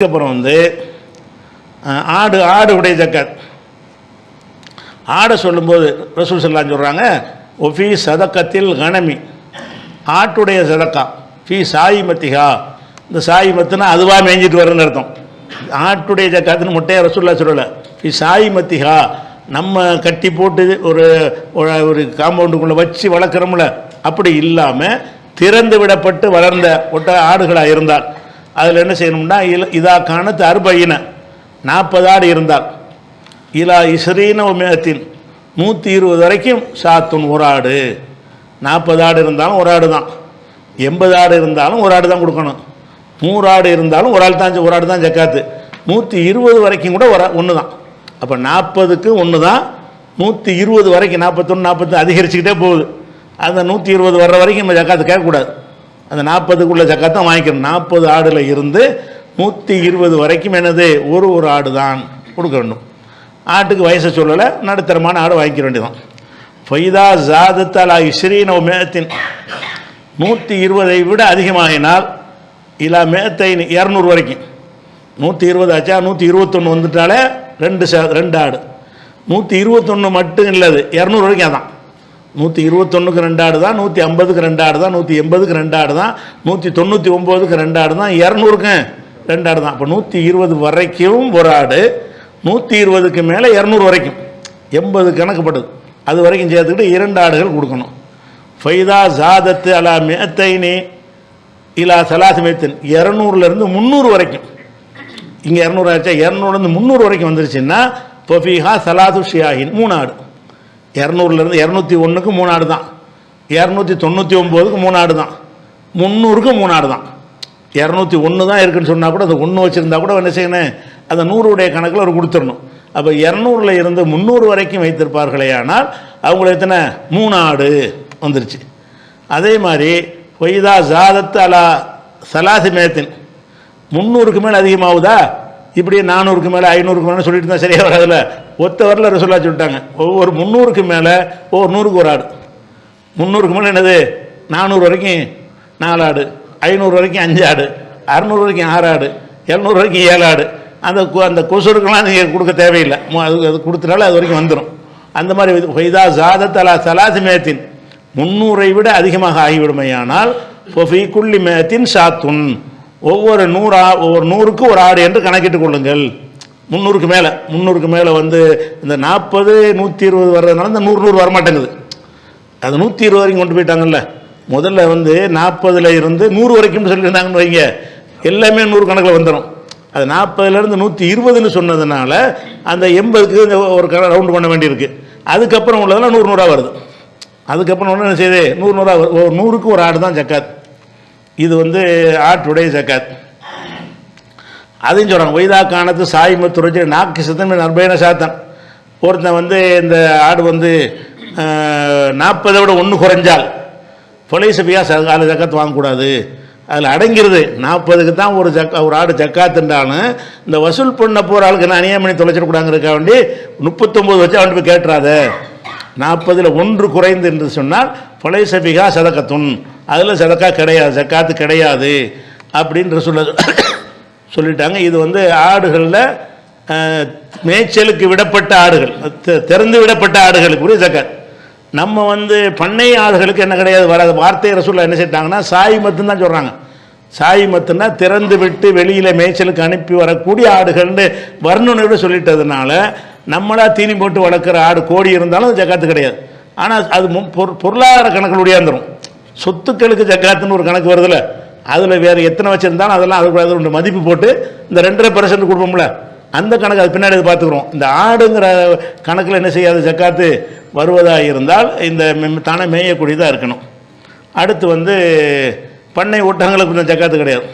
அதுக்கப்புறம் வந்து ஆடு ஆடு உடைய ஜக்காத் ஆடை சொல்லும்போது ரசூல் சொல்லான்னு சொல்கிறாங்க ஒஃபி சதக்கத்தில் கணமி ஆட்டுடைய சதக்கா ஃபி சாயி மத்திகா இந்த சாயி மத்துனா அதுவாக மேய்ஞ்சிட்டு வரேன்னு அர்த்தம். ஆட்டுடைய ஜக்காத்துன்னு முட்டையை ரசூல்லா சொல்லலை. ஃபி சாயி மத்திகா நம்ம கட்டி போட்டு ஒரு ஒரு- ஒரு காம்பவுண்டுக்குள்ளே வச்சு வளர்க்குறோம்ல அப்படி இல்லாமல் திறந்து விடப்பட்டு வளர்ந்த ஒட்ட ஆடுகளாக இருந்தால் அதில் என்ன செய்யணும்னா இல இதா காணத்து அறுபையின நாற்பது ஆடு இருந்தால் இலா இஸ்ரீன மேத்தின் நூற்றி இருபது வரைக்கும் சாத்தும் ஒரு ஆடு நாற்பது ஆடு இருந்தாலும் ஒரு ஆடு தான் எண்பது ஆடு இருந்தாலும் ஒரு ஆடு தான் கொடுக்கணும். நூறு ஆடு இருந்தாலும் ஒரு ஆள் தான் ஒரு ஆடு தான் ஜக்காத்து. நூற்றி இருபது வரைக்கும் கூட ஒரு ஒன்று தான் அப்போ நாற்பதுக்கு ஒன்று தான் நூற்றி இருபது வரைக்கும் நாற்பத்தொன்று நாற்பத்தி அதிகரிச்சுக்கிட்டே போகுது. அந்த நூற்றி இருபது வர்ற வரைக்கும் நம்ம ஜக்காத்து கேட்கக்கூடாது. அந்த நாற்பதுக்குள்ள ஜக்காத்தை வாங்கிக்கணும். நாற்பது ஆடில் இருந்து நூற்றி இருபது வரைக்கும் என்னது? ஒரு ஒரு ஆடு தான் கொடுக்க வேண்டும். ஆட்டுக்கு வயசை சொல்லலை நடுத்தரமான ஆடு வாங்கிக்க வேண்டியதான் ஃபைதா சாதுத்தல் ஆகி ஸ்ரீனவ மேத்தின் நூற்றி இருபதை விட அதிகமாகினால் இலா மேத்தை இரநூறு வரைக்கும். நூற்றி இருபது ஆச்சா நூற்றி இருபத்தொன்று வந்துட்டாலே ரெண்டு ச ரெண்டு ஆடு. நூற்றி இருபத்தொன்று மட்டும் இல்லது இரநூறு வரைக்கும் அதான். நூற்றி இருபத்தொன்னுக்கு ரெண்டு ஆடு தான் நூற்றி ஐம்பதுக்கு ரெண்டு ஆடு தான் நூற்றி எண்பதுக்கு ரெண்டு ஆடு தான் நூற்றி தொண்ணூற்றி ஒம்போதுக்கு ரெண்டு ஆடு தான் இரநூறுக்கு ரெண்டு ஆடு தான் அப்போ நூற்றி இருபது வரைக்கும் ஒரு ஆடு நூற்றி இருபதுக்கு மேலே இரநூறு வரைக்கும். எண்பது கணக்குப்படுது அது வரைக்கும் சேர்த்துக்கிட்டு இரண்டு ஆடுகள் கொடுக்கணும். ஃபைதா ஜாதத்து அலா மேத்தைனி இலா சலாசி மேத்தின் இரநூறுலேருந்து முந்நூறு வரைக்கும். இங்கே இரநூறு ஆச்சா? இரநூறுலேருந்து முந்நூறு வரைக்கும் வந்துருச்சுன்னா தொஃபிஹா சலாது ஷியாஹின் மூணு ஆடு. இரநூறுலேருந்து இரநூத்தி ஒன்றுக்கு மூணு ஆடு தான் இரநூத்தி தொண்ணூற்றி ஒம்போதுக்கு மூணு ஆடு தான் முந்நூறுக்கு மூணு ஆடு தான் இரநூத்தி ஒன்று தான் இருக்குன்னு சொன்னால் கூட அது ஒன்று வச்சுருந்தா கூட என்ன செய்யணும்? அந்த நூறுடைய கணக்கில் ஒரு கொடுத்துடணும். அப்போ இரநூறுல இருந்து முந்நூறு வரைக்கும் வைத்திருப்பார்களே ஆனால் அவங்களுக்கு எத்தனை? மூணு ஆடு வந்துருச்சு. அதே மாதிரி ஒய்தா ஜாதத்து அலா சலாசி மேத்தின். முந்நூறுக்கு மேலே அதிகமாகுதா? இப்படியே நானூறுக்கு மேலே ஐநூறுக்கு மேலே சொல்லிட்டு இருந்தால் சரியாக வராதுல்ல? ஒத்த வரல ரசோல்லா சொல்லிட்டாங்க. ஒவ்வொரு முந்நூறுக்கு மேலே ஒவ்வொரு நூறுக்கு ஒரு ஆடு. முந்நூறுக்கு மேலே என்னது? நானூறு வரைக்கும் நாலு ஆடு. ஐநூறு வரைக்கும் அஞ்சு ஆடு. அறநூறு வரைக்கும் ஆறு ஆடு. எழுநூறு வரைக்கும் ஏழு ஆடு. அந்த கொ அந்த கொசுருக்கெல்லாம் நீங்கள் கொடுக்க தேவையில்லை. அது அது கொடுத்துட்டாலும் அது வரைக்கும் வந்துடும் அந்த மாதிரி ஃபைதா ஜாத தலா சலாசி மேத்தின். முந்நூறை விட அதிகமாக ஆகிவிடுமையானால் ஃபொஃபி குள்ளி மேத்தின் சாத்துன் ஒவ்வொரு நூறா ஒவ்வொரு நூறுக்கு ஒரு ஆடு என்று கணக்கிட்டுக் கொள்ளுங்கள். முந்நூறுக்கு மேலே முந்நூறுக்கு மேலே வந்து இந்த நாற்பது நூற்றி இருபது வர்றதுனால இந்த நூறு நூறு வரமாட்டேங்குது. அது நூற்றி இருபது வரைக்கும் கொண்டு போயிட்டாங்கல்ல. முதல்ல வந்து நாற்பதுல இருந்து நூறு வரைக்கும் சொல்லியிருந்தாங்கன்னு வைங்க. எல்லாமே நூறு கணக்கில் வந்துடும் அது நாற்பதுலேருந்து நூற்றி இருபதுன்னு சொன்னதுனால அந்த எண்பதுக்கு இந்த ஒரு ரவுண்டு பண்ண வேண்டியிருக்கு. அதுக்கப்புறம் உள்ளதெல்லாம் நூறு நூறாக வருது. அதுக்கப்புறம் ஒன்று என்ன செய்யுது? நூறு நூறாக வரும் ஒரு நூறுக்கு ஒரு ஆடு தான் ஜக்காத். இது வந்து ஆட்டுடைய ஜக்காத். அதையும் சொல்கிறாங்க ஒய்தா காணத்து சாய்ம துறைச்சி நாக்கு சித்தம் நர்பயன சாத்தன். ஒருத்தன் வந்து இந்த ஆடு வந்து நாற்பதை விட ஒன்று குறைஞ்சால் கொலை ச அதில் ஜக்காத்து வாங்கக்கூடாது. அதில் அடங்கிருது நாற்பதுக்கு தான் ஒரு ஜக்கா ஒரு ஆடு ஜக்காத்துண்டாலும் இந்த வசூல் பண்ண போகிற ஆளுக்கு நான் அநியாயம் பண்ணி தொலைச்சிடக்கூடாங்கிறதுக்காக வேண்டி முப்பத்தொம்போது வச்சு அவன் போய் கேட்டுறாத. நாற்பதில் ஒன்று குறைந்து என்று சொன்னால் கொலை சபிகா சதக்கத்துன். அதில் சதக்கா கிடையாது ஜக்காத்து கிடையாது அப்படின்ற சொல்ல சொல்லிட்டாங்க. இது வந்து ஆடுகளில் மேய்ச்சலுக்கு விடப்பட்ட ஆடுகள். திறந்து விடப்பட்ட ஆடுகளுக்கு உரிய ஜக்காத் நம்ம வந்து பண்ணை ஆடுகளுக்கு என்ன கிடையாது வராது. வார்த்தை ரசூலில் என்ன செய்யிட்டாங்கன்னா சாய் மத்துன்னு தான் சொல்கிறாங்க சாய் மத்துன்னா திறந்து விட்டு வெளியில் மேய்ச்சலுக்கு அனுப்பி வரக்கூடிய ஆடுகள்னு வர்ணனையோட சொல்லிட்டதுனால நம்மளாக தீனி போட்டு வளர்க்குற ஆடு கோடி இருந்தாலும் ஜக்காத்து கிடையாது. ஆனால் அது மு- பொரு- பொருளாதார கணக்கில் ஒடியாந்துரும். சொத்துக்களுக்கு ஜக்காத்துன்னு ஒரு கணக்கு வருதுல்ல. அதில் வேறு எத்தனை வச்சுருந்தாலும் அதெல்லாம் அதுக்கு அது ரெண்டு மதிப்பு போட்டு இந்த ரெண்டரை பர்சன்ட் கொடுப்போம்ல அந்த கணக்கு அது பின்னாடி பார்த்துக்குறோம். இந்த ஆடுங்கிற கணக்கில் என்ன செய்யாது ஜக்காத்து? வருவதாக இருந்தால் இந்த தானே மேயக்கூடியதாக இருக்கணும். அடுத்து வந்து பண்ணை ஓட்டங்களுக்கு இந்த ஜக்காத்து கிடையாது.